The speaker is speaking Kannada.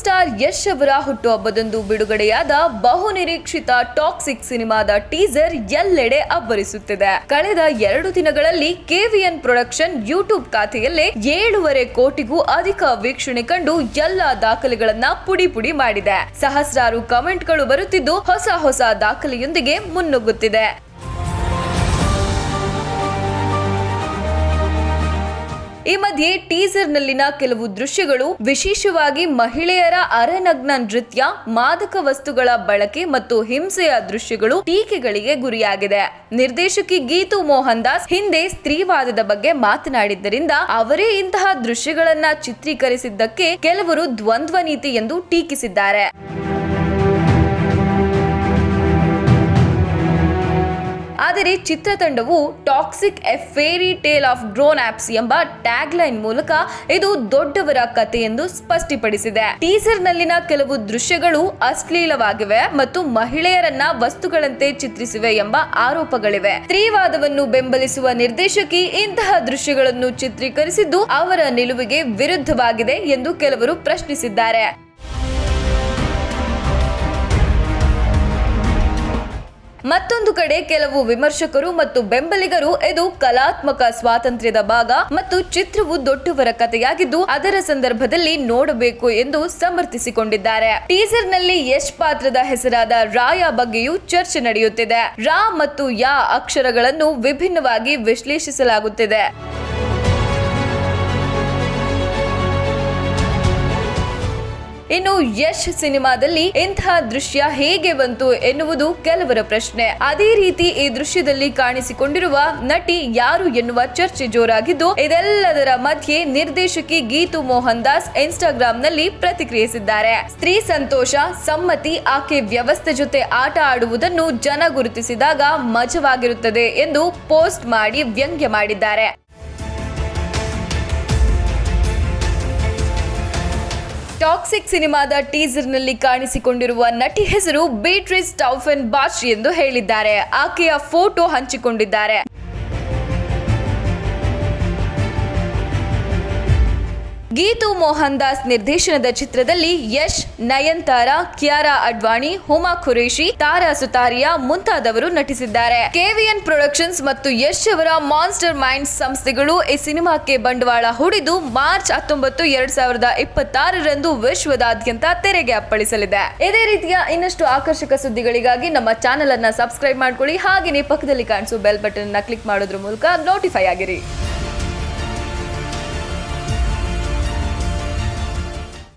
ಸ್ಟಾರ್ ಯಶ್ ಅವರ ಹುಟ್ಟುಹಬ್ಬದಂದು ಬಿಡುಗಡೆಯಾದ ಬಹುನಿರೀಕ್ಷಿತ ಟಾಕ್ಸಿಕ್ ಸಿನಿಮಾದ ಟೀಸರ್ ಎಲ್ಲೆಡೆ ಅಬ್ಬರಿಸುತ್ತಿದೆ. ಕಳೆದ ಎರಡು ದಿನಗಳಲ್ಲಿ ಕೆವಿಎನ್ ಪ್ರೊಡಕ್ಷನ್ ಯೂಟ್ಯೂಬ್ ಖಾತೆಯಲ್ಲೇ ಏಳೂವರೆ ಕೋಟಿಗೂ ಅಧಿಕ ವೀಕ್ಷಣೆ ಕಂಡು ಎಲ್ಲ ದಾಖಲೆಗಳನ್ನ ಪುಡಿ ಪುಡಿ ಮಾಡಿದೆ. ಸಹಸ್ರಾರು ಕಮೆಂಟ್ಗಳು ಬರುತ್ತಿದ್ದು ಹೊಸ ಹೊಸ ದಾಖಲೆಯೊಂದಿಗೆ ಮುನ್ನುಗ್ಗುತ್ತಿದೆ. ಈ ಮಧ್ಯೆ ಟೀಸರ್ ನಲ್ಲಿನ ಕೆಲವು ದೃಶ್ಯಗಳು, ವಿಶೇಷವಾಗಿ ಮಹಿಳೆಯರ ಅರೆನಗ್ನ ನೃತ್ಯ, ಮಾದಕ ವಸ್ತುಗಳ ಬಳಕೆ ಮತ್ತು ಹಿಂಸೆಯ ದೃಶ್ಯಗಳು ಟೀಕೆಗಳಿಗೆ ಗುರಿಯಾಗಿದೆ. ನಿರ್ದೇಶಕಿ ಗೀತು ಮೋಹನ್ ದಾಸ್ ಹಿಂದೆ ಸ್ತ್ರೀವಾದದ ಬಗ್ಗೆ ಮಾತನಾಡಿದ್ದರಿಂದ ಅವರೇ ಇಂತಹ ದೃಶ್ಯಗಳನ್ನ ಚಿತ್ರೀಕರಿಸಿದ್ದಕ್ಕೆ ಕೆಲವರು ದ್ವಂದ್ವ ನೀತಿ ಎಂದು ಟೀಕಿಸಿದ್ದಾರೆ. ಆದರೆ ಚಿತ್ರತಂಡವು Toxic a fairy tale of grown ups ಎಂಬ ಟ್ಯಾಗ್ ಲೈನ್ ಮೂಲಕ ಇದು ದೊಡ್ಡವರ ಕಥೆ ಎಂದು ಸ್ಪಷ್ಟಪಡಿಸಿದೆ. ಟೀಸರ್ ನಲ್ಲಿನ ಕೆಲವು ದೃಶ್ಯಗಳು ಅಶ್ಲೀಲವಾಗಿವೆ ಮತ್ತು ಮಹಿಳೆಯರನ್ನ ವಸ್ತುಗಳಂತೆ ಚಿತ್ರಿಸಿವೆ ಎಂಬ ಆರೋಪಗಳಿವೆ. ಸ್ತ್ರೀವಾದವನ್ನು ಬೆಂಬಲಿಸುವ ನಿರ್ದೇಶಕಿ ಇಂತಹ ದೃಶ್ಯಗಳನ್ನು ಚಿತ್ರೀಕರಿಸಿದ್ದು ಅವರ ನಿಲುವಿಗೆ ವಿರುದ್ಧವಾಗಿದೆ ಎಂದು ಕೆಲವರು ಪ್ರಶ್ನಿಸಿದ್ದಾರೆ. ಕಡೆ ಕೆಲವು ವಿಮರ್ಶಕರು ಮತ್ತು ಬೆಂಬಲಿಗರು ಇದು ಕಲಾತ್ಮಕ ಸ್ವಾತಂತ್ರ್ಯದ ಭಾಗ ಮತ್ತು ಚಿತ್ರವು ದೊಡ್ಡವರ ಕಥೆಯಾಗಿದ್ದು ಅದರ ಸಂದರ್ಭದಲ್ಲಿ ನೋಡಬೇಕು ಎಂದು ಸಮರ್ಥಿಸಿಕೊಂಡಿದ್ದಾರೆ. ಟೀಸರ್ನಲ್ಲಿ ಯಶ್ ಪಾತ್ರದ ಹೆಸರಾದ ರಾಯ ಬಗ್ಗೆಯೂ ಚರ್ಚೆ ನಡೆಯುತ್ತಿದೆ. ರಾ ಮತ್ತು ಯಾ ಅಕ್ಷರಗಳನ್ನು ವಿಭಿನ್ನವಾಗಿ ವಿಶ್ಲೇಷಿಸಲಾಗುತ್ತಿದೆ. ಇನ್ನು ಯಶ್ ಸಿನಿಮಾದಲ್ಲಿ ಇಂತಹ ದೃಶ್ಯ ಹೇಗೆ ಬಂತು ಎನ್ನುವುದು ಕೆಲವರ ಪ್ರಶ್ನೆ. ಅದೇ ರೀತಿ ಈ ದೃಶ್ಯದಲ್ಲಿ ಕಾಣಿಸಿಕೊಂಡಿರುವ ನಟಿ ಯಾರು ಎನ್ನುವ ಚರ್ಚೆ ಜೋರಾಗಿದ್ದು, ಇದೆಲ್ಲದರ ಮಧ್ಯೆ ನಿರ್ದೇಶಕಿ ಗೀತು ಮೋಹನ್ ದಾಸ್ ಇನ್ಸ್ಟಾಗ್ರಾಮ್ನಲ್ಲಿ ಪ್ರತಿಕ್ರಿಯಿಸಿದ್ದಾರೆ. ಸ್ತ್ರೀ ಸಂತೋಷ, ಸಮ್ಮತಿ, ಆಕೆ ವ್ಯವಸ್ಥೆ ಜೊತೆ ಆಟ ಆಡುವುದನ್ನು ಜನ ಗುರುತಿಸಿದಾಗ ಮಜವಾಗಿರುತ್ತದೆ ಎಂದು ಪೋಸ್ಟ್ ಮಾಡಿ ವ್ಯಂಗ್ಯ ಮಾಡಿದ್ದಾರೆ. ಟಾಕ್ಸಿಕ್ ಸಿನಿಮಾದ ಟೀಸರ್ನಲ್ಲಿ ಕಾಣಿಸಿಕೊಂಡಿರುವ ನಟಿ ಹೆಸರು ಬೀಟ್ರಿಸ್ ಟೌಫೆನ್ ಬಾಚ್ ಎಂದು ಹೇಳಿದ್ದಾರೆ. ಆಕೆಯ ಫೋಟೋ ಹಂಚಿಕೊಂಡಿದ್ದಾರೆ. ಗೀತು ಮೋಹನ್ ದಾಸ್ ನಿರ್ದೇಶನದ ಚಿತ್ರದಲ್ಲಿ ಯಶ್ ನಯನ್ತಾರ ಕಿಯಾರಾ ಅಡ್ವಾಣಿ, ಹುಮಾ ಖುರೇಶಿ ತಾರಾ ಸುತಾರಿಯಾ ಮುಂತಾದವರು ನಟಿಸಿದ್ದಾರೆ. ಕೆವಿಎನ್ ಪ್ರೊಡಕ್ಷನ್ಸ್ ಮತ್ತು ಯಶ್ ಅವರ ಮಾನ್ಸ್ಟರ್ ಮೈಂಡ್ ಸಂಸ್ಥೆಗಳು ಈ ಸಿನಿಮಾಕ್ಕೆ ಬಂಡವಾಳ ಹೂಡಿದ್ದು ಮಾರ್ಚ್ ಹತ್ತೊಂಬತ್ತು ಎರಡ್ ಸಾವಿರದ ಇಪ್ಪತ್ತಾರರಂದು ವಿಶ್ವದಾದ್ಯಂತ ತೆರೆಗೆ ಅಪ್ಪಳಿಸಲಿದೆ. ಇದೇ ರೀತಿಯ ಇನ್ನಷ್ಟು ಆಕರ್ಷಕ ಸುದ್ದಿಗಳಿಗಾಗಿ ನಮ್ಮ ಚಾನೆಲ್ ಅನ್ನ ಸಬ್ಸ್ಕ್ರೈಬ್ ಮಾಡ್ಕೊಳ್ಳಿ. ಹಾಗೆಯೇ ಪಕ್ಕದಲ್ಲಿ ಕಾಣಿಸುವ ಬೆಲ್ ಬಟನ್ ಅನ್ನ ಕ್ಲಿಕ್ ಮಾಡೋದ್ರ ಮೂಲಕ ನೋಟಿಫೈ ಆಗಿರಿ.